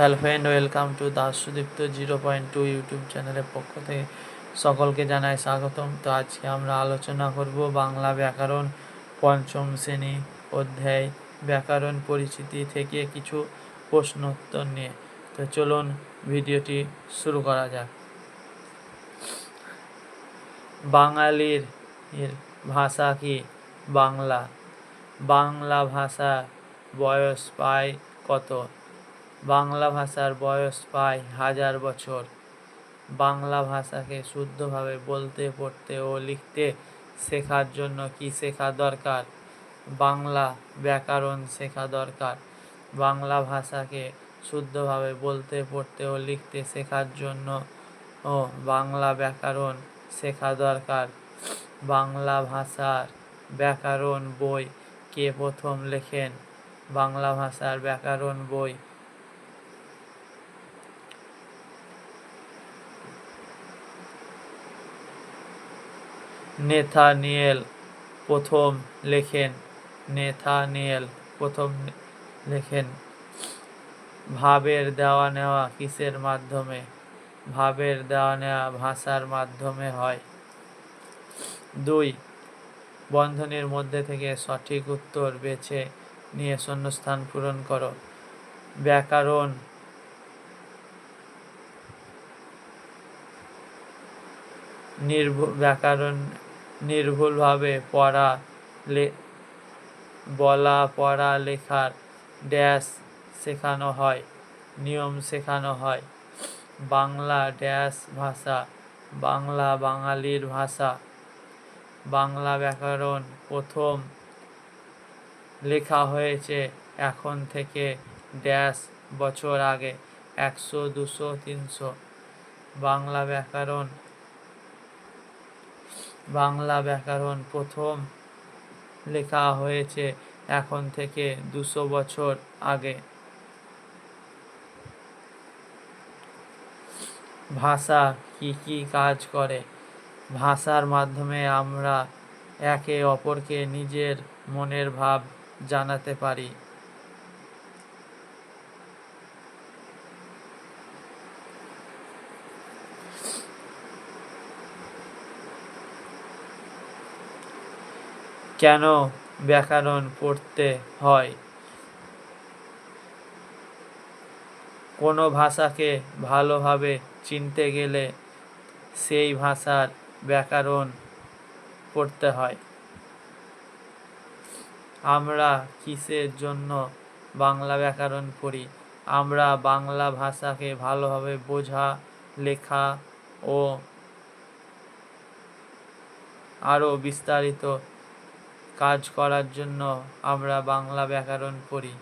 Hello friend, welcome to Das Sudipta zero point two YouTube চ্যানেলের পক্ষ থেকে সকলকে জানাই স্বাগতম। তো আজকে আমরা আলোচনা করব বাংলা ব্যাকরণ পঞ্চম শ্রেণি অধ্যায়, ব্যাকরণ পরিচিতি থেকে কিছু প্রশ্নোত্তর নিয়ে। তো চলুন ভিডিওটি শুরু করা যাক। বাঙালির ভাষা কি? বাংলা। বাংলা ভাষা বয়স পায় কত? বাংলা ভাষার বয়স প্রায় হাজার বছর। বাংলা ভাষাকে শুদ্ধভাবে বলতে, পড়তে ও লিখতে শেখার জন্য কি শেখা দরকার? বাংলা ব্যাকরণ শেখা দরকার। বাংলা ভাষাকে শুদ্ধভাবে বলতে, পড়তে ও লিখতে শেখার জন্য ও বাংলা ব্যাকরণ শেখা দরকার। বাংলা ভাষার ব্যাকরণ বই কে প্রথম লেখেন? বাংলা ভাষার ব্যাকরণ বই নেথানিয়েল প্রথম লেখেন, নেথানিয়েল প্রথম লেখেন। ভাবের দেওয়া নেওয়া কিসের মাধ্যমে? ভাবের দেওয়া নেওয়া ভাষার মাধ্যমে হয়। দুই, বন্ধনীর মধ্যে থেকে সঠিক উত্তর বেছে নিয়ে শূন্যস্থান পূরণ করো। ব্যাকরণ নির্ভুল ব্যাকরণ নির্ভুলভাবে পড়া বলা পড়া লেখার ড্যাশ শেখানো হয়, নিয়ম শেখানো হয়। বাংলা ড্যাশ ভাষা, বাংলা বাঙালির ভাষা। বাংলা ব্যাকরণ প্রথম লেখা হয়েছে এখন থেকে ড্যাশ বছর আগে, একশো, দুশো, তিনশো। বাংলা ব্যাকরণ বাংলা ব্যাকরণ প্রথম লেখা হয়েছে এখন থেকে দুশো বছর আগে। ভাষা কি কি কাজ করে? ভাষার মাধ্যমে আমরা একে অপরকে নিজের মনের ভাব জানাতে পারি। কেন ব্যাকরণ পড়তে হয়? কোনো ভাষাকে ভালোভাবে চিনতে গেলে সেই ভাষার ব্যাকরণ পড়তে হয়। আমরা কিসের জন্য বাংলা ব্যাকরণ পড়ি? আমরা বাংলা ভাষাকে ভালোভাবে বোঝা, লেখা ও আরও বিস্তারিত কাজ করার জন্য আমরা বাংলা ব্যাকরণ পড়ি।